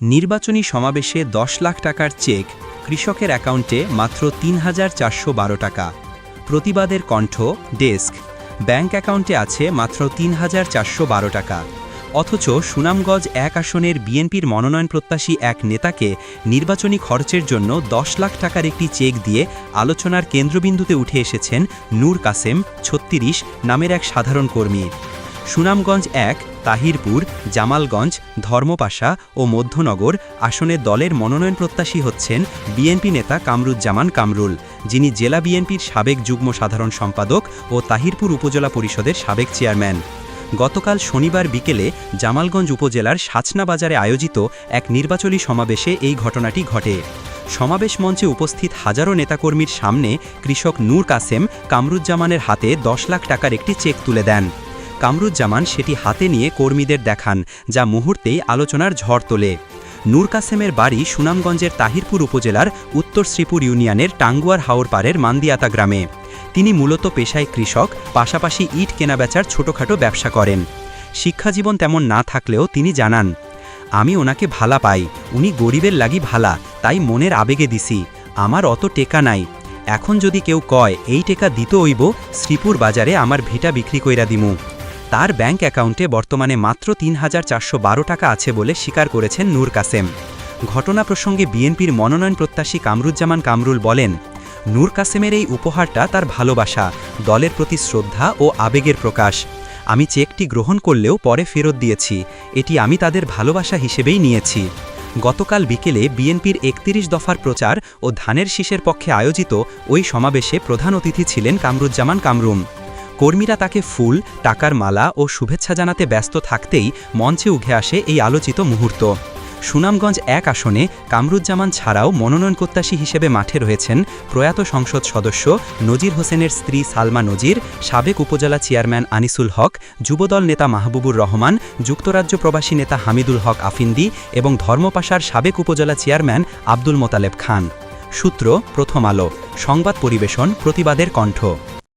নির্বাচনী সমাবেশে দশ লাখ টাকার চেক কৃষকের অ্যাকাউন্টে মাত্র তিন হাজার চারশো বারো টাকা। প্রতিবাদের কণ্ঠ, ডেস্ক। ব্যাংক অ্যাকাউন্টে আছে মাত্র তিন হাজার চারশো বারো টাকা। অথচ সুনামগঞ্জ এক আসনের বিএনপির মনোনয়ন প্রত্যাশী এক নেতাকে নির্বাচনী খরচের জন্য দশ লাখ টাকার একটি চেক দিয়ে আলোচনার কেন্দ্রবিন্দুতে উঠে এসেছেন নূর কাসেম, ছত্রিশ, নামের এক সাধারণ কর্মী। সুনামগঞ্জ এক, তাহিরপুর, জামালগঞ্জ, ধর্মপাশা ও মধ্যনগর আসনে দলের মনোনয়ন প্রত্যাশী হচ্ছেন বিএনপি নেতা কামরুজ্জামান কামরুল, যিনি জেলা বিএনপির সাবেক যুগ্ম সাধারণ সম্পাদক ও তাহিরপুর উপজেলা পরিষদের সাবেক চেয়ারম্যান। গতকাল শনিবার বিকেলে জামালগঞ্জ উপজেলার সাচনা বাজারে আয়োজিত এক নির্বাচনী সমাবেশে এই ঘটনাটি ঘটে। সমাবেশ মঞ্চে উপস্থিত হাজারো নেতাকর্মীর সামনে কৃষক নূর কাসেম কামরুজ্জামানের হাতে দশ লাখ টাকার একটি চেক তুলে দেন। কামরুজ্জামান সেটি হাতে নিয়ে কর্মীদের দেখান, যা মুহূর্তেই আলোচনার ঝড় তোলে। নূর কাসেমের বাড়ি সুনামগঞ্জের তাহিরপুর উপজেলার উত্তর শ্রীপুর ইউনিয়নের টাঙ্গুয়ার হাওরপাড়ের মান্দিয়াতা গ্রামে। তিনি মূলত পেশায় কৃষক, পাশাপাশি ইট কেনাবেচার ছোটোখাটো ব্যবসা করেন। শিক্ষাজীবন তেমন না থাকলেও তিনি জানান, আমি ওনাকে ভালা পাই, উনি গরিবের লাগি ভালা, তাই মনের আবেগে দিছি, আমার অত টেকা নাই। এখন যদি কেউ কয়, এই টেকা দিত হইব, শ্রীপুর বাজারে আমার ভিটা বিক্রি কইরা দিমু। তার ব্যাংক অ্যাকাউন্টে বর্তমানে মাত্র তিন হাজার চারশো বারো টাকা আছে বলে স্বীকার করেছেন নূর কাসেম। ঘটনা প্রসঙ্গে বিএনপির মনোনয়ন প্রত্যাশী কামরুজ্জামান কামরুল বলেন, নূর কাসেমের এই উপহারটা তার ভালোবাসা, দলের প্রতি শ্রদ্ধা ও আবেগের প্রকাশ। আমি চেকটি গ্রহণ করলেও পরে ফেরত দিয়েছি। এটি আমি তাদের ভালোবাসা হিসেবেই নিয়েছি। গতকাল বিকেলে বিএনপির একত্রিশ দফার প্রচার ও ধানের শীষের পক্ষে আয়োজিত ওই সমাবেশে প্রধান অতিথি ছিলেন কামরুজ্জামান কামরুম। কর্মীরা তাকে ফুল, টাকার মালা ও শুভেচ্ছা জানাতে ব্যস্ত থাকতেই মঞ্চে উঠে আসে এই আলোচিত মুহূর্ত। সুনামগঞ্জ এক আসনে কামরুজ্জামান ছাড়াও মনোনয়ন প্রত্যাশী হিসেবে মাঠে রয়েছেন প্রয়াত সংসদ সদস্য নজির হোসেনের স্ত্রী সালমা নজির, সাবেক উপজেলা চেয়ারম্যান আনিসুল হক, যুবদল নেতা মাহবুবুর রহমান, যুক্তরাজ্য প্রবাসী নেতা হামিদুল হক আফিন্দি এবং ধর্মপাশার সাবেক উপজেলা চেয়ারম্যান আব্দুল মোতালেব খান। সূত্র, প্রথম আলো, সংবাদ পরিবেশন, প্রতিবাদের কণ্ঠ।